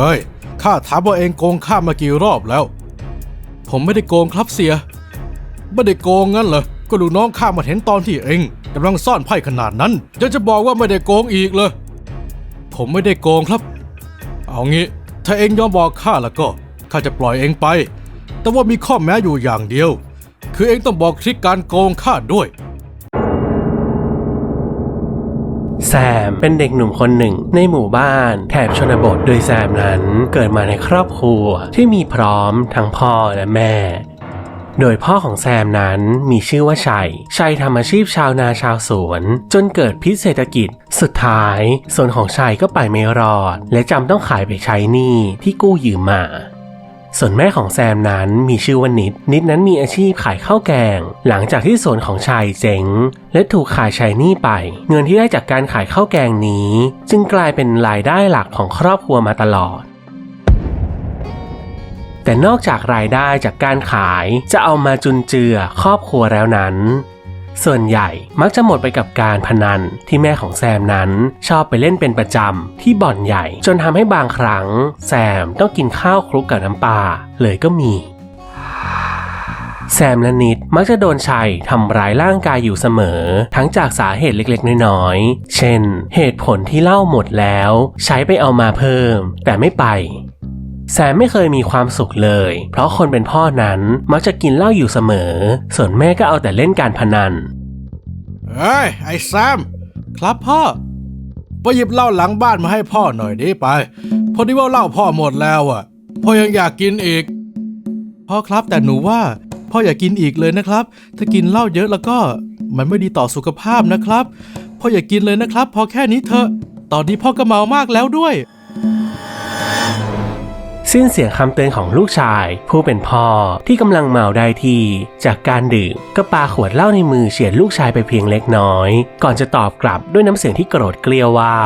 อ้ย ข้าถามว่าเองโกงข้ามากี่รอบแล้ว ผมไม่ได้โกงครับเสีย ไม่ได้โกงงั้นเหรอ ก็ลูน้องข้ามาเห็นตอนที่เองกำลังซ่อนไพ่ขนาดนั้นยังจะบอกว่าไม่ได้โกงอีกเลย ผมไม่ได้โกงครับ เอางี้ ถ้าเองยอมบอกข้าแล้วก็ข้าจะปล่อยเองไป แต่ว่ามีข้อแม้อยู่อย่างเดียว คือเองต้องบอกทริคการโกงข้าด้วย แซมเป็นเด็กหนุ่มคนหนึ่งในหมู่บ้านแถบชนบทโดยแซมนั้นเกิดมาในครอบครัวที่มีพร้อมทั้งพ่อและแม่ โดยพ่อของแซมนั้นมีชื่อว่าชัย ชัยทำอาชีพชาวนาชาวสวน จนเกิดพิษเศรษฐกิจ สุดท้ายสวนของชัยก็ไปไม่รอด และจำต้องขายไปใช้หนี้ที่กู้ยืมมา ส่วนแม่ของแซมนั้นมีชื่อว่านิด นิดนั้นมีอาชีพขายข้าวแกง หลังจากที่สวนของชายเจ๊งและถูกขายชายนี้ไป เงินที่ได้จากการขายข้าวแกงนี้ จึงกลายเป็นรายได้หลักของครอบครัวมาตลอด แต่นอกจากรายได้จากการขายจะเอามาจุนเจือครอบครัวแล้วนั้น ส่วนใหญ่มักจะหมดไปกับการพนันที่แม่ของแซมนั้นชอบไปเล่นเป็นประจำที่บ่อนใหญ่ จนทำให้บางครั้ง แซมต้องกินข้าวคลุกกับน้ำปลาเลยก็มี แซมและนิดมักจะโดนชัยทำร้ายร่างกายอยู่เสมอ ทั้งจากสาเหตุเล็กๆ น้อยๆ เช่น เหตุผลที่เล่าหมดแล้ว ใช้ไปเอามาเพิ่ม แต่ไม่ไป แซมไม่เคยมีความสุขเลย เพราะคนเป็นพ่อนั้นมักจะกินเหล้าอยู่เสมอ ส่วนแม่ก็เอาแต่เล่นการพนัน เฮ้ย ไอ้แซม ครับพ่อ ไปหยิบเหล้าหลังบ้านมาให้พ่อหน่อยดิไป พอดีว่าเหล้าพ่อหมดแล้วอะ พ่อยังอยากกินอีก พ่อครับแต่หนูว่า พ่ออย่ากกินอีกเลยนะครับ ถ้ากินเหล้าเยอะแล้วก็มันไม่ดีต่อสุขภาพนะครับ พ่ออย่ากินเลยนะครับ พอแค่นี้เถอะ ตอนนี้พ่อก็เมามากแล้วด้วย สิ้นเสียงคำเตือนของลูกชาย ผู้เป็นพ่อที่กำลังเมาได้ที่ จากการดื่มก็ปาขวดเหล้าในมือเฉียดลูกชายไปเพียงเล็กน้อย ก่อนจะตอบกลับด้วยน้ำเสียงที่โกรธเกลียวว่า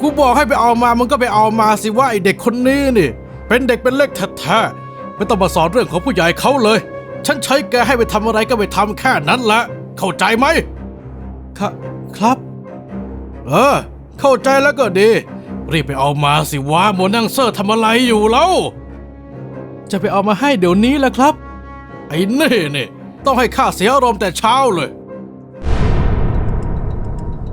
กูบอกให้ไปเอามามึงก็ไปเอามาสิว่าไอเด็กคนนี้นี่ เป็นเด็กเป็นเล็กแท้ๆไม่ต้องมาสอนเรื่องของผู้ใหญ่เขาเลย ฉันใช้แกให้ไปทำอะไรก็ไปทำแค่นั้นละเข้าใจไหมครับครับ เออ เข้าใจแล้วก็ดี รีบไปเอามาสิว่าโมวนั่งเซอร์ทำอะไรอยู่แล้วจะไปเอามาให้เดี๋ยวนี้แหละครับ ไอ้นี่นี่ต้องให้ข้าเสียอารมณ์แต่เช้าเลย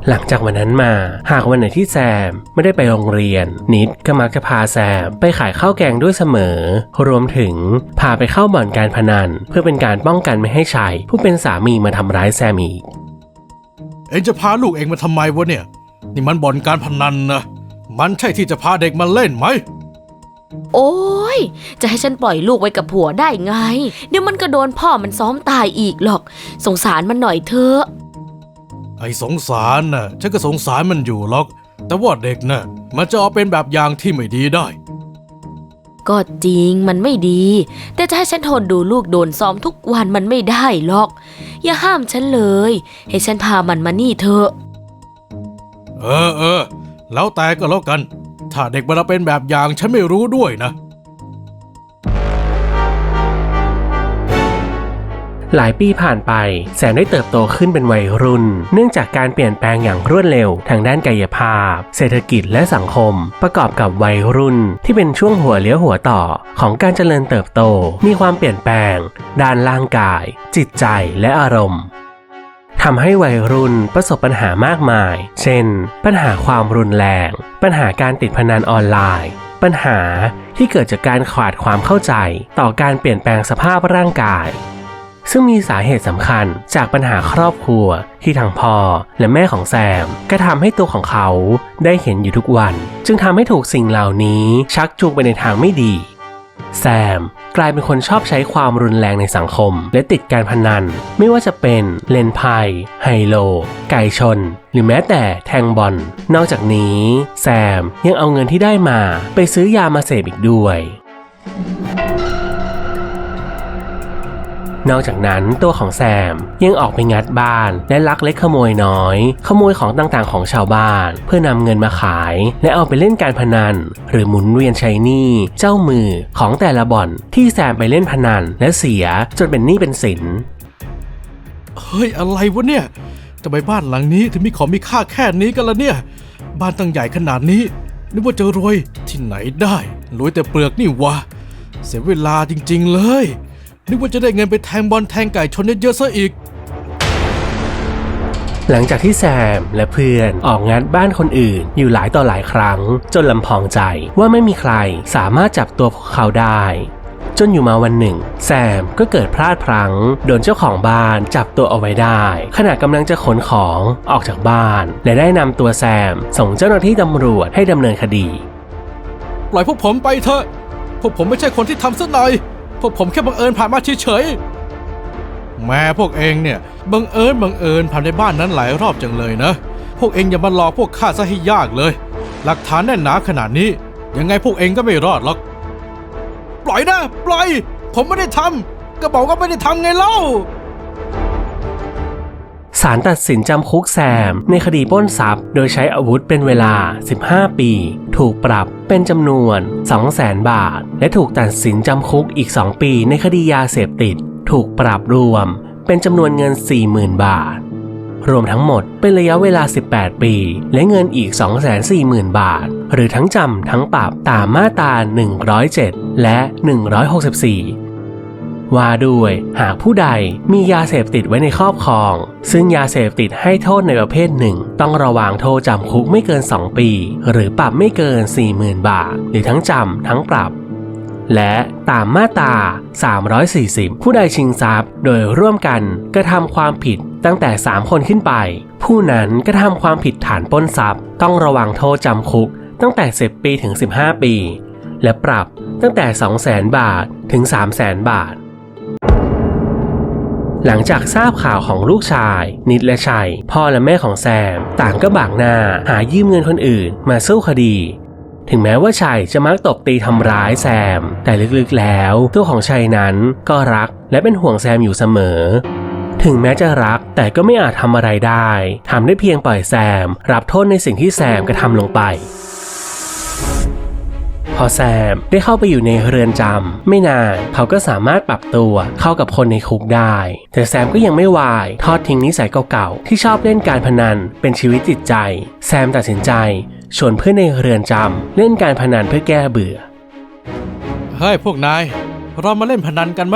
หลังจากวันนั้นมา หากวันไหนที่แซมไม่ได้ไปโรงเรียน นิดก็มักจะพาแซมไปขายข้าวแกงด้วยเสมอ รวมถึงพาไปเข้าบ่อนการพนัน เพื่อเป็นการป้องกันไม่ให้ชายผู้เป็นสามีมาทำร้ายแซมอีก เองจะพาลูกเองมาทำไมวะเนี่ย นี่มันบ่อนการพนันนะ มันใช่ที่จะพาเด็กมาเล่นไหม โอ้ย จะให้ฉันปล่อยลูกไว้กับผัวได้ไง เดี๋ยวมันก็โดนพ่อมันซ้อมตายอีกหรอก สงสารมันหน่อยเถอะ ไอ้สงสารน่ะ ฉันก็สงสารมันอยู่หรอก แต่ว่าเด็กน่ะ มันจะเอาเป็นแบบอย่างที่ไม่ดีได้ ก็จริงมันไม่ดี แต่จะให้ฉันทนดูลูกโดนซ้อมทุกวันมันไม่ได้หรอก อย่าห้ามฉันเลย ให้ฉันพามันมานี่เถอะ เออเออ แล้วแต่ก็แล้วกัน ถ้าเด็กมันเป็นแบบอย่างฉันไม่รู้ด้วยนะ หลายปีผ่านไป แสมได้เติบโตขึ้นเป็นวัยรุ่น เนื่องจากการเปลี่ยนแปลงอย่างรวดเร็วทางด้านกายภาพ เศรษฐกิจและสังคม ประกอบกับวัยรุ่นที่เป็นช่วงหัวเลี้ยวหัวต่อของการเจริญเติบโต มีความเปลี่ยนแปลง ด้านร่างกาย จิตใจและอารมณ์ ทำให้วัยรุ่นประสบปัญหามากมาย เช่น ปัญหาความรุนแรง ปัญหาการติดพนันออนไลน์ ปัญหาที่เกิดจากการขาดความเข้าใจ ต่อการเปลี่ยนแปลงสภาพร่างกาย ซึ่งมีสาเหตุสำคัญจากปัญหาครอบครัวที่ทางพ่อและแม่ของแซมกระทำให้ตัวของเขาได้เห็นอยู่ทุกวัน จึงทำให้ถูกสิ่งเหล่านี้ชักจูงไปในทางไม่ดี แซมกลายเป็นคนชอบใช้ความรุนแรงในสังคม และติดการพนัน ไม่ว่าจะเป็นเลนไพ่ไฮโล ไก่ชน หรือแม้แต่แทงบอล นอกจากนี้ แซมยังเอาเงินที่ได้มาไปซื้อยามาเสพอีกด้วย นอกจากนั้นตัวของแซมยังออกไปงัดบ้านและลักเล็กขโมยน้อย ขโมยของต่างๆของชาวบ้าน เพื่อนำเงินมาขาย และเอาไปเล่นการพนัน หรือหมุนเวียนใช้หนี้เจ้ามือของแต่ละบ่อนที่แซมไปเล่นพนันและเสียจนเป็นหนี้เป็นสินเฮ้ยอะไรวะเนี่ยทำไมบ้านหลังนี้ถึงมีของมีค่าแค่นี้กันละเนี่ย บ้านตั้งใหญ่ขนาดนี้ นึกว่าจะรวยที่ไหนได้รวยแต่เปลือกนี่วะเสียเวลาจริง ๆ เลย นึกว่าจะได้เงินไปแทงบอลแทงไก่ชนเยอะๆซะอีก หลังจากที่แซมและเพื่อนออกงัดบ้านคนอื่น อยู่หลายต่อหลายครั้ง จนลำพองใจว่าไม่มีใครสามารถจับตัวพวกเขาได้ จนอยู่มาวันหนึ่ง แซมก็เกิดพลาดพลั้ง โดนเจ้าของบ้านจับตัวเอาไว้ได้ ขณะกำลังจะขนของออกจากบ้าน และได้นำตัวแซมส่งเจ้าหน้าที่ตำรวจให้ดำเนินคดี ปล่อยพวกผมไปเถอะ พวกผมไม่ใช่คนที่ทำซะหน่อย พวกผมแค่บังเอิญผ่านมาเฉยๆ แม่พวกเองเนี่ยบังเอิญบังเอิญผ่านในบ้านนั้นหลายรอบจังเลยนะ พวกเองอย่ามาหลอกพวกข้าซะให้ยากเลย หลักฐานแน่นหนาขนาดนี้ ยังไงพวกเองก็ไม่รอดหรอก ปล่อยนะ ปล่อย ผมไม่ได้ทำก็บอกว่าไม่ได้ทำไงเล่า ศาลตัดสินจำคุกแซม ในคดีปล้นทรัพย์ โดยใช้อาวุธเป็นเวลา 15 ปี ถูกปรับเป็นจำนวน 200,000 บาท และถูกตัดสินจำคุกอีก 2 ปีในคดียาเสพติด ถูกปรับรวม เป็นจำนวนเงิน 40,000 บาท รวมทั้งหมดเป็นระยะเวลา 18 ปี และเงินอีก 240,000 บาท หรือทั้งจำทั้งปรับตามมาตรา 107 และ 164 ว่าด้วยหากผู้ใดมียาเสพติดไว้ในครอบครอง ซึ่งยาเสพติดให้โทษในประเภทหนึ่ง ต้องระวางโทษจำคุกไม่เกิน 2 ปี หรือปรับไม่เกิน 40,000 บาท หรือทั้งจำทั้งปรับและตามมาตรา 340 ผู้ใดชิงทรัพย์ โดยร่วมกันกระทำความผิดตั้งแต่ 3 คนขึ้นไป ผู้นั้นกระทำความผิดฐานปล้นทรัพย์ ต้องระวังโทษจำคุก ตั้งแต่ 10 ปีถึง 15 ปี และปรับตั้งแต่ 200,000 บาทถึง 300,000 บาท หลังจากทราบข่าวของลูกชาย นิดและชัย พ่อและแม่ของแซม ต่างก็บากหน้าหายืมเงินคนอื่น มาสู้คดี ถึงแม้ว่าชัยจะมักตบตีทำร้ายแซม แต่ลึกๆแล้ว ตัวของชัยนั้นก็รักและเป็นห่วงแซมอยู่เสมอ ถึงแม้จะรักแต่ก็ไม่อาจทำอะไรได้ทำได้เพียงปล่อยแซม รับโทษในสิ่งที่แซมกระทำลงไป อแซมได้เข้าไปอยู่ในเรือนจำไม่นานเขาก็สามารถปรับตัวเข้ากับคนในคุกได้ แต่แซมก็ยังไม่วายทอดทิ้งนิสัยเก่าๆที่ชอบเล่นการพนันเป็นชีวิตจิตใจ แซมตัดสินใจชวนเพื่อนในเรือนจำเล่นการพนันเพื่อแก้เบื่อ เฮ้ยพวกนาย เรามาเล่นพนันกันไหม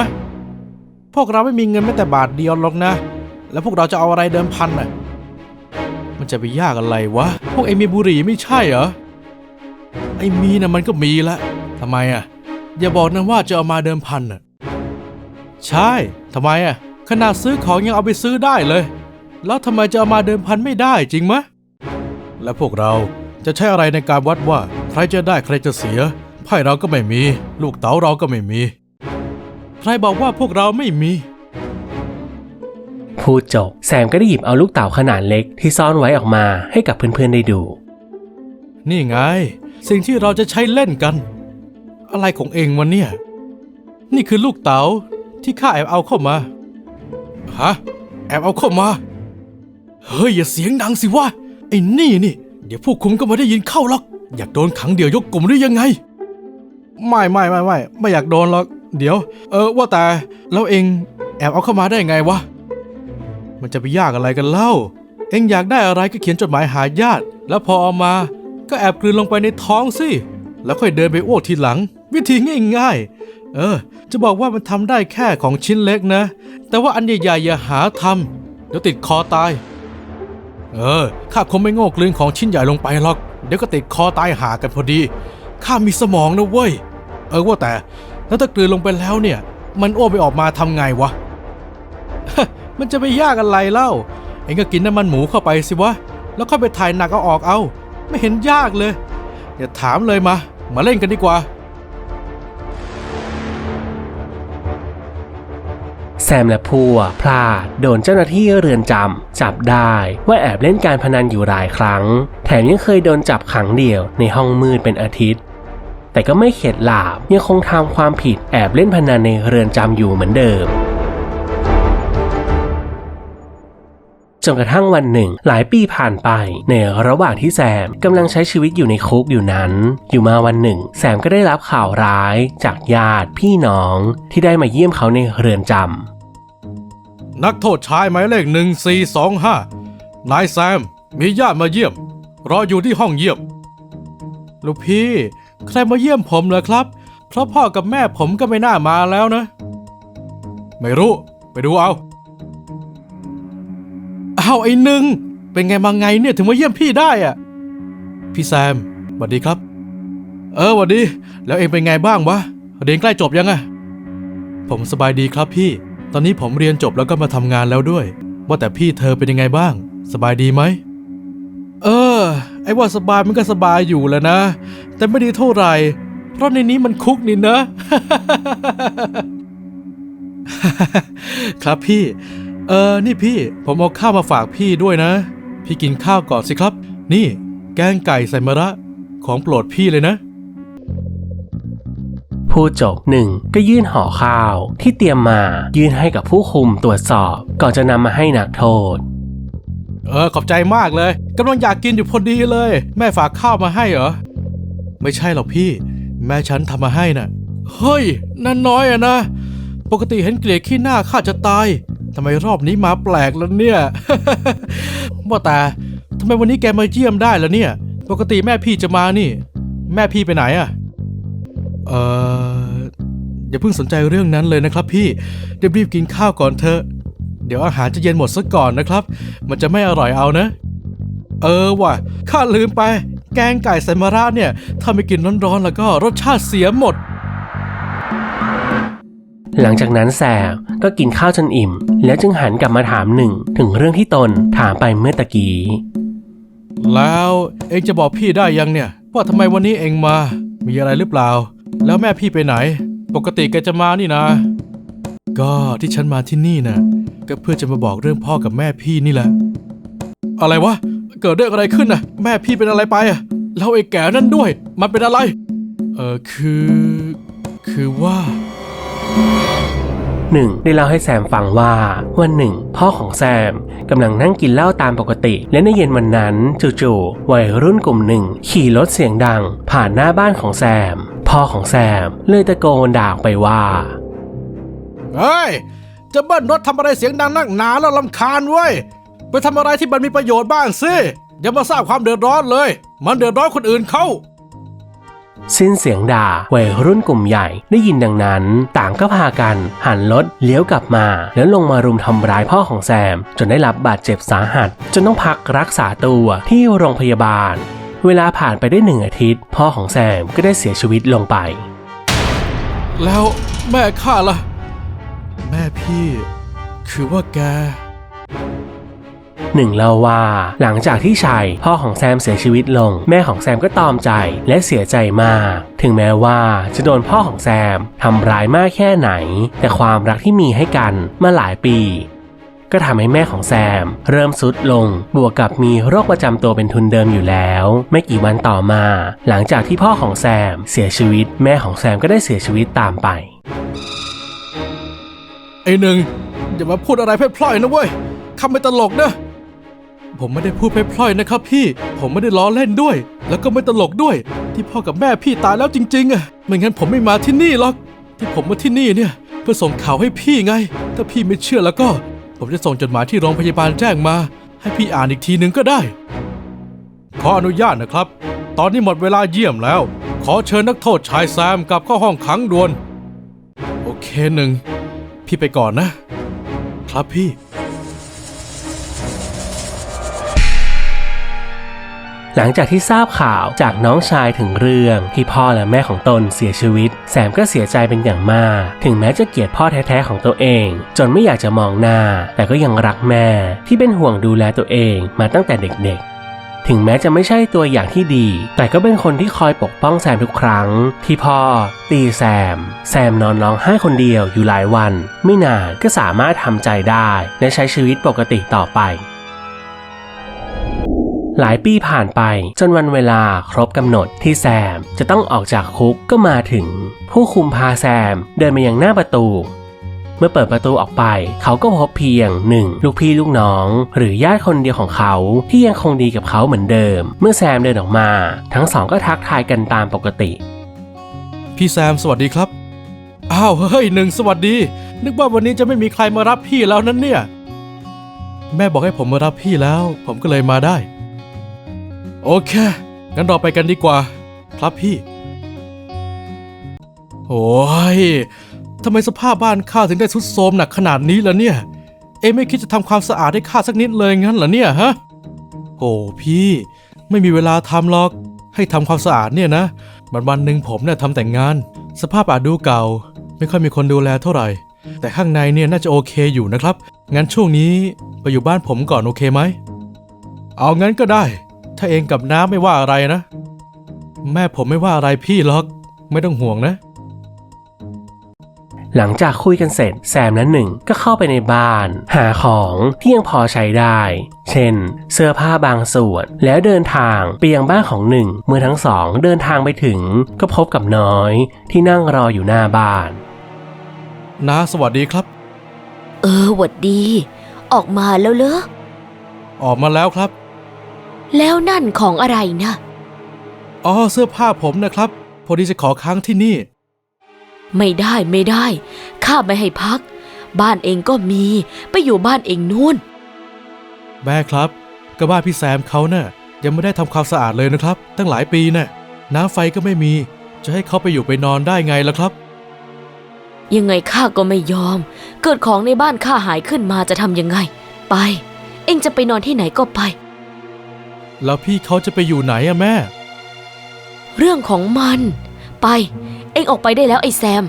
พวกเราไม่มีเงินแม้แต่บาทเดียวหรอกนะ แล้วพวกเราจะเอาอะไรเดิมพันน่ะ มันจะไปยากอะไรวะ พวกเองมีบุหรี่ไม่ใช่เหรอ ไอ้มีนะมันก็มีละทำไมอะ อย่าบอกนะว่าจะเอามาเดิมพันน่ะ ใช่ทำไมอะ ขนาดซื้อของยังเอาไปซื้อได้เลย แล้วทำไมจะเอามาเดิมพันไม่ได้จริงไหมและพวกเราจะใช้อะไรในการวัดว่า ใครจะได้ใครจะเสียไพ่เราก็ไม่มี ลูกเต๋าเราก็ไม่มี ใครบอกว่าพวกเราไม่มีพูดจบแซมก็ได้หยิบเอาลูกเต๋าขนาดเล็กที่ซ่อนไว้ออกมาให้กับเพื่อนๆได้ดู นี่ไง สิ่งที่เราจะใช้เล่นกัน อะไรของเองวะเนี่ย นี่คือลูกเต๋าที่ข้าแอบเอาเข้ามาฮะแอบเอาเข้ามา เฮ้ย อย่าเสียงดังสิวะไอ้นี่นี่ เดี๋ยวพวกคุมก็มาได้ยินเข้าหรอก อยากโดนขังเดี่ยวยกกลุ่มหรือยังไง ไม่ไม่ไม่ไม่ไม่อยากโดนหรอก เดี๋ยว เออว่าแต่แล้วเองแอบเอาเข้ามาได้ไงวะ มันจะไปยากอะไรกันเล่า เองอยากได้อะไรก็เขียนจดหมายหาญาติ แล้วพอเอามา ก็แอบกลืนลงไปในท้องสิ แล้วค่อยเดินไปอ้วกทีหลัง วิธีง่ายๆ เออ จะบอกว่ามันทำได้แค่ของชิ้นเล็กนะ แต่ว่าอันใหญ่ๆอย่าหาทำเดี๋ยวติดคอตาย เออ ข้าคงไม่โง่กลืนของชิ้นใหญ่ลงไปหรอก เดี๋ยวก็ติดคอตายหากันพอดี ข้ามีสมองนะเว้ย เออว่าแต่ แล้วถ้ากลืนลงไปแล้วเนี่ย มันอ้วกไปออกมาทำไงวะ มันจะไปยากอะไรเล่า เองก็กินน้ำมันหมูเข้าไปสิวะ แล้วค่อยไปถ่ายหนักเอาออกเอา ไม่เห็นยากเลย อย่าถามเลยมา มาเล่นกันดีกว่า แซมและพัวพลาดโดนเจ้าหน้าที่เรือนจำจับได้ว่าแอบเล่นการพนันอยู่หลายครั้ง แถมยังเคยโดนจับขังเดี่ยวในห้องมืดเป็นอาทิตย์ แต่ก็ไม่เข็ดหลาบยังคงทำความผิดแอบเล่นพนันในเรือนจำอยู่เหมือนเดิม จนกระทั่งวันหนึ่ง หลายปีผ่านไป ในระหว่างที่แซมกำลังใช้ชีวิตอยู่ในคุกอยู่นั้น อยู่มาวันหนึ่ง แซมก็ได้รับข่าวร้ายจากญาติพี่น้องที่ได้มาเยี่ยมเขาในเรือนจำนักโทษชายหมายเลขหนึ่งสี่สองห้านายแซมมีญาติมาเยี่ยม รออยู่ที่ห้องเยี่ยม ลูกพี่ ใครมาเยี่ยมผมเหรอครับ เพราะพ่อกับแม่ผมก็ไม่น่ามาแล้วนะ ไม่รู้ ไปดูเอา อาไอ้หนึ่งเป็นไงมาไงเนี่ยถึงมาเยี่ยมพี่ได้อะพี่แซมสวัสดีครับ เออสวัสดี แล้วเองเป็นไงบ้างวะเรียนใกล้จบยังอะผมสบายดีครับพี่ ตอนนี้ผมเรียนจบแล้วก็มาทำงานแล้วด้วย ว่าแต่พี่เธอเป็นยังไงบ้าง สบายดีไหมเออ ไอ้ว่าสบายมันก็สบายอยู่แหล้วนะ แต่ไม่ดีเท่าไหร่ เพราะในนี้มันคุกนี่นะ ครับพี่ เออนี่พี่ ผมเอาข้าวมาฝากพี่ด้วยนะ พี่กินข้าวก่อนสิครับ นี่ แกงไก่ใส่มะระ ของโปรดพี่เลยนะพูดจบหนึ่งก็ยื่นห่อข้าวที่เตรียมมายื่นให้กับผู้คุมตรวจสอบ ก่อนจะนำมาให้นักโทษ เออขอบใจมากเลยกำลังอยากกินอยู่พอดีเลย แม่ฝากข้าวมาให้เหรอ ไม่ใช่หรอกพี่ แม่ฉันทำมาให้น่ะ เฮ้ยนั่นน้อยอะนะ ปกติเห็นเกลียดขี้หน้าข้าจะตาย ทำไมรอบนี้มาแปลกแล้วเนี่ย ว่าแต่ทำไมวันนี้แกมาเยี่ยมได้แล้วเนี่ย ปกติแม่พี่จะมานี่ แม่พี่ไปไหนอะเอออย่าเพิ่งสนใจเรื่องนั้นเลยนะครับพี่เรีบๆกินข้าวก่อนเถอะ เดี๋ยวอาหารจะเย็นหมดซะก่อนนะครับ มันจะไม่อร่อยเอานะ เออว่ะข้าลืมไป แกงไก่ใส่มะระเนี่ย ถ้าไม่กินร้อนๆแล้วก็รสชาติเสียหมด หลังจากนั้นแซมก็กินข้าวจนอิ่ม แล้วจึงหันกลับมาถามหนึ่งถึงเรื่องที่ตนถามไปเมื่อตะกี้ แล้วเองจะบอกพี่ได้ยังเนี่ย ว่าทำไมวันนี้เองมา มีอะไรหรือเปล่า แล้วแม่พี่ไปไหน ปกติแกจะมานี่นะ ก็ที่ฉันมาที่นี่นะก็เพื่อจะมาบอกเรื่องพ่อกับแม่พี่นี่แหละ อะไรวะ เกิดเรื่องอะไรขึ้นนะแม่พี่เป็นอะไรไปอะแล้วไอ้แก่นั่นด้วย มันเป็นอะไร เออคือ คือว่า หนึ่งได้เล่าให้แซมฟังว่า วันหนึ่ง พ่อของแซมกำลังนั่งกินเหล้าตามปกติ และในเย็นวันนั้นจู่ๆวัยรุ่นกลุ่มหนึ่ง ขี่รถเสียงดัง ผ่านหน้าบ้านของแซม พ่อของแซมเลยตะโกนด่าไปว่าเฮ้ยจะเบิ้ลรถทำอะไรเสียงดังนักหนาแล้วลำคาญเว้ยไปทำอะไรที่มันมีประโยชน์บ้างสิอย่ามาสร้างความเดือดร้อนเลย มันเดือดร้อนคนอื่นเขา สิ้นเสียงด่าวัยรุ่นกลุ่มใหญ่ได้ยินดังนั้น ต่างก็พากันหันรถเลี้ยวกลับมา แล้วลงมารุมทำร้ายพ่อของแซม จนได้รับบาดเจ็บสาหัส จนต้องพักรักษาตัวที่โรงพยาบาล เวลาผ่านไปได้หนึ่งอาทิตย์ พ่อของแซมก็ได้เสียชีวิตลงไป แล้วแม่ข้าล่ะ แม่พี่ คือว่าแก หนึ่งเล่าว่า หลังจากที่ชัยพ่อของแซมเสียชีวิตลง แม่ของแซมก็ตอมใจและเสียใจมาก ถึงแม้ว่าจะโดนพ่อของแซมทำร้ายมากแค่ไหน แต่ความรักที่มีให้กันมาหลายปี ก็ทำให้แม่ของแซม เริ่มสุดลง บวกกับมีโรคประจำตัวเป็นทุนเดิมอยู่แล้ว ไม่กี่วันต่อมา หลังจากที่พ่อของแซมเสียชีวิต แม่ของแซมก็ได้เสียชีวิตตามไปไอ้หนึ่งอย่ามาพูดอะไรเพล่อยนะเว้ยคำไม่ตลกนะ ผมไม่ได้พูดพล่อยๆนะครับพี่ ผมไม่ได้ล้อเล่นด้วย แล้วก็ไม่ตลกด้วย ที่พ่อกับแม่พี่ตายแล้วจริง ๆอะไม่งั้นผมไม่มาที่นี่หรอก ที่ผมมาที่นี่เนี่ย เพื่อส่งข่าวให้พี่ไง ถ้าพี่ไม่เชื่อแล้วก็ ผมจะส่งจดหมายที่โรงพยาบาลแจ้งมา ให้พี่อ่านอีกทีนึงก็ได้ ขออนุญาตนะครับ ตอนนี้หมดเวลาเยี่ยมแล้ว ขอเชิญนักโทษชายแซมกลับเข้าห้องขังด่วน โอเคหนึ่งพี่ไปก่อนนะ ครับพี่ หลังจากที่ทราบข่าวจากน้องชายถึงเรื่องที่พ่อและแม่ของตนเสียชีวิต แซมก็เสียใจเป็นอย่างมาก ถึงแม้จะเกลียดพ่อแท้ๆของตัวเอง จนไม่อยากจะมองหน้า แต่ก็ยังรักแม่ที่เป็นห่วงดูแลตัวเองมาตั้งแต่เด็กๆถึงแม้จะไม่ใช่ตัวอย่างที่ดี แต่ก็เป็นคนที่คอยปกป้องแซมทุกครั้ง ที่พ่อ ตีแซม แซมนอนร้องไห้คนเดียวอยู่หลายวัน ไม่นานก็สามารถทำใจได้ และใช้ชีวิตปกติต่อไป หลายปีผ่านไปจนวันเวลาครบกำหนดที่แซมจะต้องออกจากคุกก็มาถึง ผู้คุมพาแซมเดินมายังหน้าประตู เมื่อเปิดประตูออกไป เขาก็พบเพียงหนึ่งลูกพี่ลูกน้อง หรือญาติคนเดียวของเขาที่ยังคงดีกับเขาเหมือนเดิม เมื่อแซมเดินออกมา ทั้งสองก็ทักทายกันตามปกติ พี่แซมสวัสดีครับ อ้าวเฮ้ยหนึ่งสวัสดี นึกว่าวันนี้จะไม่มีใครมารับพี่แล้วนั่นเนี่ย แม่บอกให้ผมมารับพี่แล้ว ผมก็เลยมาได้ โอเค งั้นเราไปกันดีกว่า ครับพี่ โอ้ยทำไมสภาพบ้านข้าถึงได้ทรุดโทรมหนักขนาดนี้ล่ะเนี่ย เอไม่คิดจะทำความสะอาดให้ข้าสักนิดเลยงั้นเหรอเนี่ยฮะโอ้พี่ ไม่มีเวลาทำหรอก ให้ทำความสะอาดเนี่ยนะวันวันหนึ่งผมเนี่ยทำแต่งงาน สภาพอาจดูเก่า ไม่ค่อยมีคนดูแลเท่าไหร่ แต่ข้างในเนี่ยน่าจะโอเคอยู่นะครับ งั้นช่วงนี้ไปอยู่บ้านผมก่อนโอเคไหม เอางั้นก็ได้ ถ้าเองกับน้าไม่ว่าอะไรนะ แม่ผมไม่ว่าอะไรพี่หรอกไม่ต้องห่วงนะ หลังจากคุยกันเสร็จแซมและหนึ่งก็เข้าไปในบ้าน หาของที่ยังพอใช้ได้ เช่น เสื้อผ้าบางส่วน แล้วเดินทางไปยังบ้านของหนึ่งเมื่อทั้งสองเดินทางไปถึงก็พบกับน้อย ที่นั่งรออยู่หน้าบ้าน น้าสวัสดีครับ เออหวัดดี ออกมาแล้วเหรอ ออกมาแล้วครับ แล้วนั่นของอะไรนะ อ๋อ เสื้อผ้าผมนะครับ พอดีจะขอค้างที่นี่ ไม่ได้ไม่ได้ ข้าไม่ให้พัก บ้านเองก็มี ไปอยู่บ้านเองนู่น แม่ครับ ก็บ้านพี่แซมเขาเนะ่ะยังไม่ได้ทำความสะอาดเลยนะครับ ตั้งหลายปีน่ะ น้ำไฟก็ไม่มี จะให้เขาไปอยู่ไปนอนได้ไงล่ะครับ ยังไงข้าก็ไม่ยอม เกิดของในบ้านข้าหายขึ้นมาจะทำยังไง ไป เองจะไปนอนที่ไหนก็ไป แล้วพี่เขาจะไปอยู่ไหนอะแม่ เรื่องของมัน ไป เองออกไปได้แล้วไอ้แซม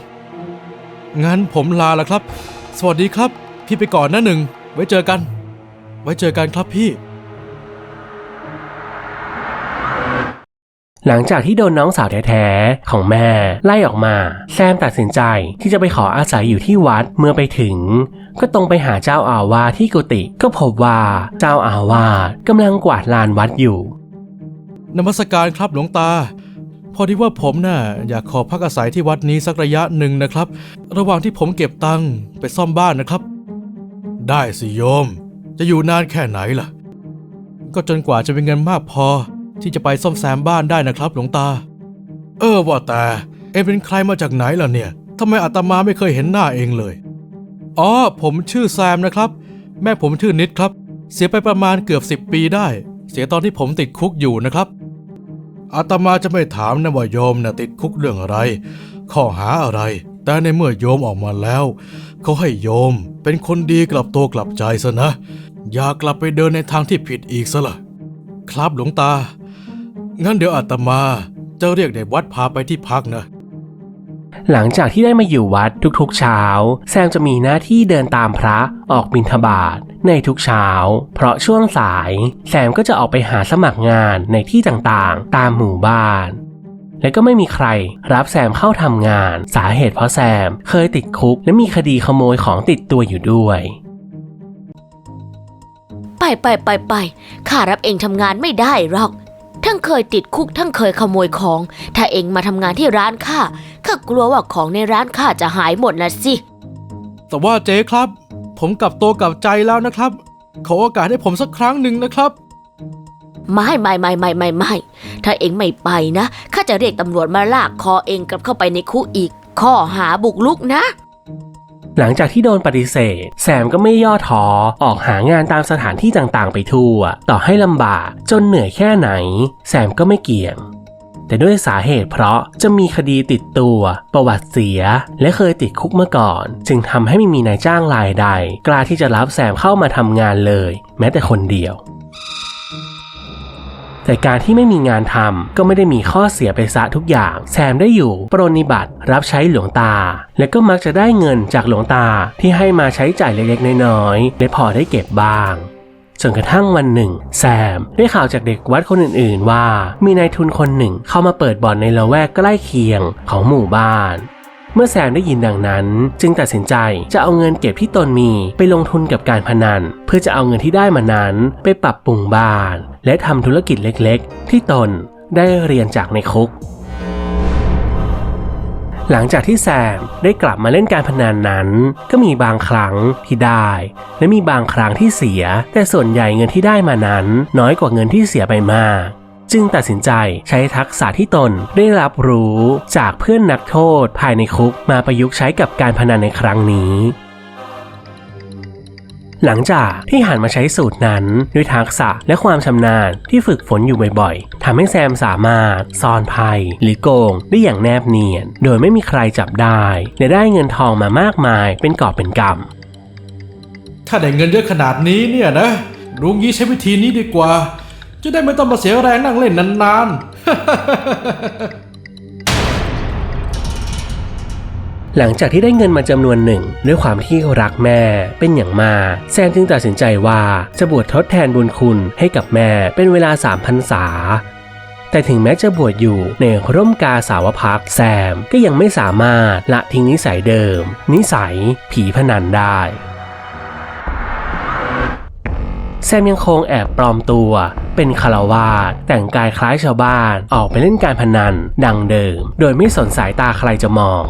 งั้นผมลาละครับ สวัสดีครับ พี่ไปก่อนนะหนึ่ง ไว้เจอกัน ไว้เจอกันครับพี่ หลังจากที่โดนน้องสาวแท้ๆของแม่ไล่ออกมา แซมตัดสินใจที่จะไปขออาศัยอยู่ที่วัดเมื่อไปถึง ก็ตรงไปหาเจ้าอาวาสที่กุฏิก็พบว่าเจ้าอาวาสกำลังกวาดลานวัดอยู่นมัสการครับหลวงตา พอดีว่าผมน่ะอยากขอพักอาศัยที่วัดนี้สักระยะหนึ่งนะครับ ระหว่างที่ผมเก็บตังค์ไปซ่อมบ้านนะครับ ได้สิโยม จะอยู่นานแค่ไหนล่ะ ก็จนกว่าจะมีเงินมากพอ ที่จะไปซ่อมแซมบ้านได้นะครับ หลวงตา เออว่าแต่ เอ็งเป็นใครมาจากไหนล่ะเนี่ยทำไมอาตมาไม่เคยเห็นหน้าเองเลย อ๋อ ผมชื่อแซมนะครับ แม่ผมชื่อนิดครับ เสียไปประมาณเกือบสิบปีได้ เสียตอนที่ผมติดคุกอยู่นะครับอาตมาจะไม่ถามนะว่าโยมนะติดคุกเรื่องอะไร ข้อหาอะไร แต่ในเมื่อโยมออกมาแล้ว เขาให้โยมเป็นคนดีกลับตัวกลับใจซะนะ อย่ากลับไปเดินในทางที่ผิดอีกซะละครับหลวงตา งั้นเดี๋ยวอาตมาจะเรียกเด็กวัดพาไปที่พักนะ หลังจากที่ได้มาอยู่วัดทุกๆเช้า แซมจะมีหน้าที่เดินตามพระออกบิณฑบาตในทุกเช้า เพราะช่วงสายแซมก็จะออกไปหาสมัครงานในที่ต่างๆ ตามหมู่บ้าน และก็ไม่มีใครรับแซมเข้าทำงาน สาเหตุเพราะแซมเคยติดคุกและมีคดีขโมยของติดตัวอยู่ด้วย ไปไปไปไปข้ารับเองทำงานไม่ได้หรอก ทั้งเคยติดคุกทั้งเคยขโมยของ ถ้าเองมาทำงานที่ร้านข้าข้ากลัวว่าของในร้านข้าจะหายหมดนะสิ แต่ว่าเจ๊ครับ ผมกลับตัวกลับใจแล้วนะครับ ขอโอกาสให้ผมสักครั้งหนึ่งนะครับ ไม่ไม่ไม่ไม่ไม่ไม่ถ้าเองไม่ไปนะข้าจะเรียกตำรวจมาลากคอเองกลับเข้าไปในคุกอีก ข้อหาบุกลุกนะ หลังจากที่โดนปฏิเสธ แซมก็ไม่ย่อท้อออกหางานตามสถานที่ต่างๆ ไปทั่ว ต่อให้ลำบากจนเหนื่อยแค่ไหน แซมก็ไม่เกี่ยง แต่ด้วยสาเหตุเพราะจะมีคดีติดตัว ประวัติเสีย และเคยติดคุกมาก่อน จึงทำให้ไม่มีนายจ้างรายใด กล้าที่จะรับแซมเข้ามาทำงานเลย แม้แต่คนเดียว แต่การที่ไม่มีงานทำก็ไม่ได้มีข้อเสียไปซะทุกอย่าง แซมได้อยู่ปรนนิบัติรับใช้หลวงตา และก็มักจะได้เงินจากหลวงตาที่ให้มาใช้จ่ายเล็กๆ น้อยๆและพอได้เก็บบ้างจนกระทั่งวันหนึ่ง แซมได้ข่าวจากเด็กวัดคนอื่นๆ ว่ามีนายทุนคนหนึ่งเข้ามาเปิดบ่อนในละแวกใกล้เคียงของหมู่บ้าน เมื่อแซมได้ยินดังนั้น จึงตัดสินใจจะเอาเงินเก็บที่ตนมีไปลงทุนกับการพนัน เพื่อจะเอาเงินที่ได้มานั้นไปปรับปรุงบ้าน และทำธุรกิจเล็กๆ ที่ตนได้เรียนจากในคุกหลังจากที่แซมได้กลับมาเล่นการพนันนั้น ก็มีบางครั้งที่ได้ และมีบางครั้งที่เสีย แต่ส่วนใหญ่เงินที่ได้มานั้น น้อยกว่าเงินที่เสียไปมาก จึงตัดสินใจใช้ทักษะที่ตนได้รับรู้จากเพื่อนนักโทษภายในคุกมาประยุกต์ใช้กับการพนันในครั้งนี้หลังจากที่หันมาใช้สูตรนั้นด้วยทักษะและความชำนาญที่ฝึกฝนอยู่บ่อยๆทำให้แซมสามารถซ่อนภัยหรือโกงได้อย่างแนบเนียน โดยไม่มีใครจับได้ และได้เงินทองมามากมายเป็นกอบเป็นกำถ้าได้เงินเยอะขนาดนี้เนี่ยนะลุงยี่ใช้วิธีนี้ดีกว่า จะได้ไม่ต้องมาเสียแรงนั่งเล่นนานๆ หลังจากที่ได้เงินมาจำนวนหนึ่ง ด้วยความที่รักแม่เป็นอย่างมากแซมจึงตัดสินใจว่าจะบวชทดแทนบุญคุณให้กับแม่เป็นเวลาสามพรรษาแต่ถึงแม้จะบวชอยู่ในร่มกาสาวพักแซมก็ยังไม่สามารถละทิ้งนิสัยเดิม นิสัยผีพนันได้ แซมยังคงแอบปลอมตัว เป็นคารวาสแต่งกายคล้ายชาวบ้านออกไปเล่นการพนัน ดังเดิม โดยไม่สนสายตาใครจะมอง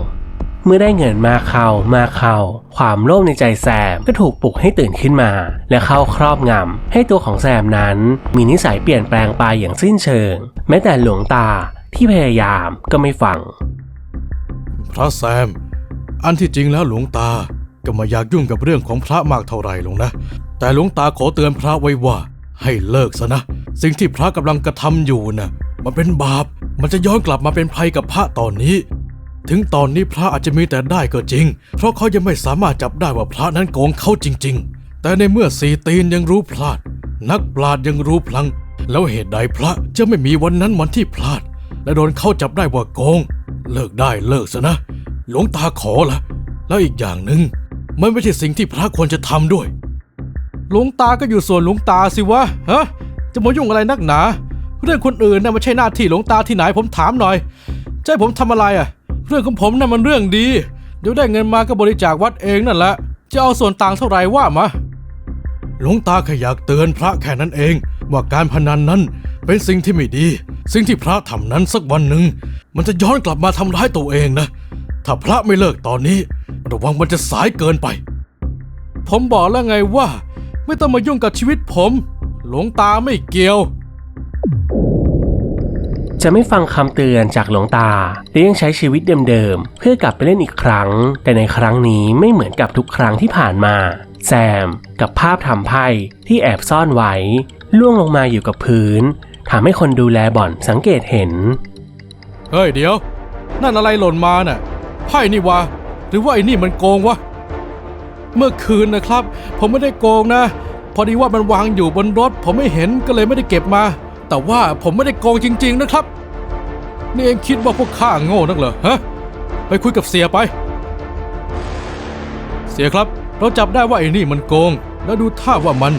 เมื่อได้เงินมาเข้ามาเข้า ความโลภในใจแซมก็ถูกปลุกให้ตื่นขึ้นมา และเข้าครอบงำให้ตัวของแซมนั้น มีนิสัยเปลี่ยนแปลงไปอย่างสิ้นเชิง แม้แต่หลวงตาที่พยายามก็ไม่ฟัง พระแซม อันที่จริงแล้วหลวงตาก็ไมาอยากยุ่งกับเรื่องของพระมากเท่าไหร่หรอกนะ แต่หลวงตาขอเตือนพระไว้ว่าให้เลิกซะนะ สิ่งที่พระกำลังกระทำอยู่น่ะมันเป็นบาป มันจะย้อนกลับมาเป็นภัยกับพระตอนนี้ ถึงตอนนี้พระอาจจะมีแต่ได้ก็จริง เพราะเขายังไม่สามารถจับได้ว่าพระนั้นโกงเขาจริง ๆ แต่ในเมื่อสีตีนยังรู้พลาด นักปราชญ์ยังรู้พลัง แล้วเหตุใดพระจะไม่มีวันนั้นวันที่พลาด และโดนเขาจับได้ว่าโกง เลิกได้เลิกซะนะ หลวงตาขอละแล้วอีกอย่างหนึ่งมันไม่ใช่สิ่งที่พระควรจะทำด้วย ลวงตาก็อยู่ส่วนหลวงตาสิวะฮะจะมายุ่งอะไรนักหนา เรื่องคนอื่นน่ะไม่ใช่หน้าที่หลวงตาที่ไหนผมถามหน่อยจะให้ผมทำอะไรอะ เรื่องของผมน่ะมันเรื่องดี เดี๋ยวได้เงินมาก็บริจาควัดเองนั่นแหละจะเอาส่วนต่างเท่าไหร่ว่ามาหลวงตาแค่อยากเตือนพระแค่นั้นเอง ว่าการพนันนั้นเป็นสิ่งที่ไม่ดี สิ่งที่พระทำนั้นสักวันหนึ่ง มันจะย้อนกลับมาทำร้ายตัวเองนะ ถ้าพระไม่เลิกตอนนี้ ระวังมันจะสายเกินไป ผมบอกแล้วไงว่า ไม่ต้องมายุ่งกับชีวิตผม หลวงตาไม่เกี่ยว จะไม่ฟังคำเตือนจากหลวงตาและยังใช้ชีวิตเดิมๆ เพื่อกลับไปเล่นอีกครั้ง แต่ในครั้งนี้ไม่เหมือนกับทุกครั้งที่ผ่านมา แซมกับภาพทำไพ่ที่แอบซ่อนไว้ล่วงลงมาอยู่กับพื้นทำให้คนดูแลบ่อนสังเกตเห็น เฮ้ยเดี๋ยว นั่นอะไรหล่นมาน่ะไพ่นี่วะหรือว่าไอ้นี่มันโกงวะ เมื่อคืนนะครับ ผมไม่ได้โกงนะ พอดีว่ามันวางอยู่บนรถ ผมไม่เห็นก็เลยไม่ได้เก็บมา แต่ว่าผมไม่ได้โกงจริง ๆ นะครับ นี่เองคิดว่าพวกข้าโง่นักเหรอฮะไปคุยกับเสียไป เสียครับ เราจับได้ว่าไอ้นี่มันโกง แล้วดูท่าว่ามัน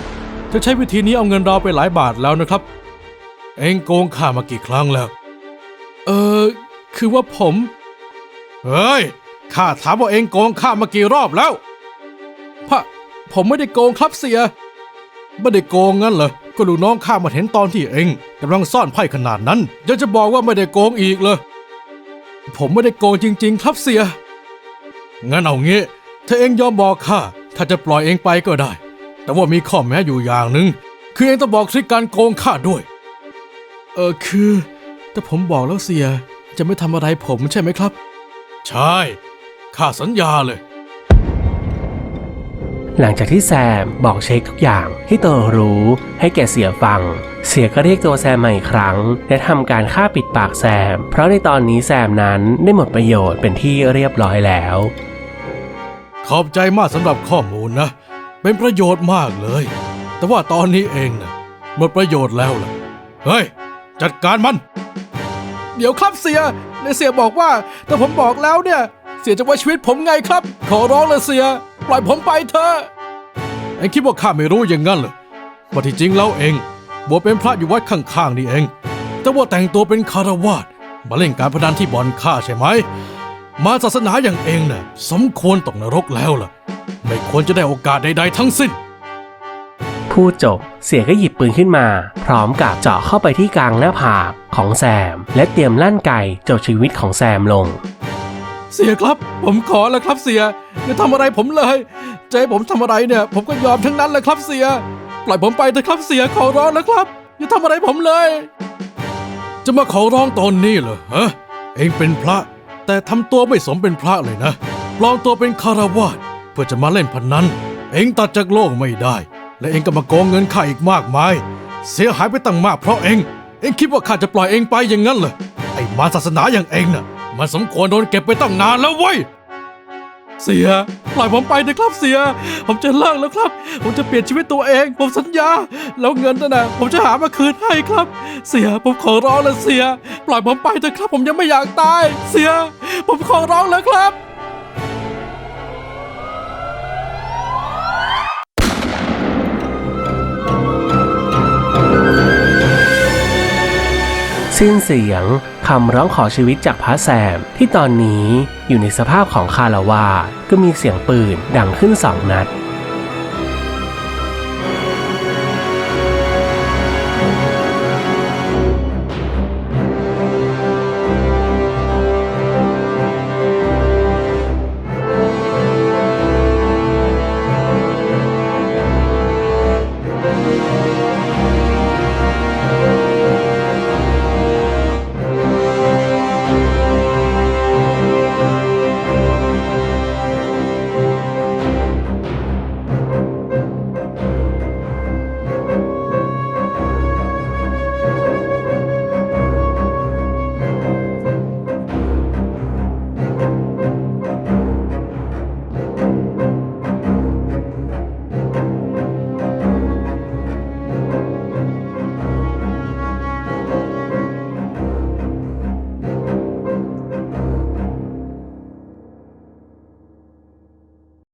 จะใช้วิธีนี้เอาเงินเราไปหลายบาทแล้วนะครับ เองโกงข้ามากี่ครั้งแล้ว เออคือว่าผม เฮ้ย ข้าถามว่าเองโกงข้ามากี่รอบแล้ว พะผมไม่ได้โกงครับเสีย ไม่ได้โกงงั้นเหรอ ก็ลูกน้องข้ามาเห็นตอนที่เองกำลังซ่อนไพ่ขนาดนั้นยังจะบอกว่าไม่ได้โกงอีกเลย ผมไม่ได้โกงจริง ๆ ครับเสีย งั้นเอางี้ ถ้าเองยอมบอกข้าข้าจะปล่อยเองไปก็ได้ แต่ว่ามีข้อแม้อยู่อย่างหนึ่งคือเองต้องบอกทริคการโกงข้าด้วย เออคือแต่ผมบอกแล้วเสียจะไม่ทำอะไรผมใช่ไหมครับ ใช่ข้าสัญญาเลย หลังจากที่แซมบอกเช็คทุกอย่างที่ตัวรู้ให้แก่เสียฟัง เสียก็เรียกตัวแซมมาอีกครั้ง และทำการฆ่าปิดปากแซม เพราะในตอนนี้แซมนั้นได้หมดประโยชน์เป็นที่เรียบร้อยแล้ว ขอบใจมากสำหรับข้อมูลนะ เป็นประโยชน์มากเลย แต่ว่าตอนนี้เองนะหมดประโยชน์แล้วล่ะเฮ้ย จัดการมัน เดี๋ยวครับเสียในเสียบอกว่า แต่ผมบอกแล้วเนี่ย เสียจะไว้ชีวิตผมไงครับ ขอร้องเลยเสีย ปล่อยผมไปเถอะเอ็งคิดว่าข้าไม่รู้อย่างนั้นเหรอว่าที่จริงแล้วเองบวชเป็นพระอยู่วัดข้างๆนี่เอง แต่ว่าแต่งตัวเป็นคารวาสมาเล่นการพนันที่บ่อนข้าใช่ไหม มาศาสนาอย่างเองน่ะสมควรตกนรกแล้วล่ะ ไม่ควรจะได้โอกาสใดๆทั้งสิ้น พูดจบเสียก็หยิบปืนขึ้นมา พร้อมกับเจาะเข้าไปที่กลางหน้าผากของแซม และเตรียมลั่นไกจบชีวิตของแซมลง เสียครับ ผมขอแล้วครับเสียอย่าทำอะไรผมเลยใจะให้ผมทำอะไรเนี่ย ผมก็ยอมทั้งนั้นแหละครับเสีย ปล่อยผมไปเถอะครับเสียขอร้องแล้วครับอย่าทำอะไรผมเลย จะมาขอร้องตอนนี้เหรอฮะเองเป็นพระ แต่ทำตัวไม่สมเป็นพระเลยนะปลอมตัวเป็นคารวาสเพื่อจะมาเล่นพนันเองตัดจากโลกไม่ได้ และเองก็มาโกงเงินข้าอีกมากมาย เสียหายไปตั้งมากเพราะเอง เองคิดว่าข้าจะปล่อยเองไปอย่างนั้นเหรอไอ้มารศาสนาอย่างเองน่ะ มันสมควรโดนเก็บไปตั้งนานแล้วเว้ย เสีย ปล่อยผมไปนะครับเสีย ผมจะเลิกแล้วครับ ผมจะเปลี่ยนชีวิตตัวเอง ผมสัญญา แล้วเงินนั่นนะผมจะหามาคืนให้ครับ เสีย ผมขอร้องแล้วเสีย ปล่อยผมไปเถอะครับ ผมยังไม่อยากตาย เสีย ผมขอร้องแล้วครับสิ้นเสียง คำร้องขอชีวิตจากพระแซม ที่ตอนนี้อยู่ในสภาพของคาราวาก็มีเสียงปืนดังขึ้นสองนัด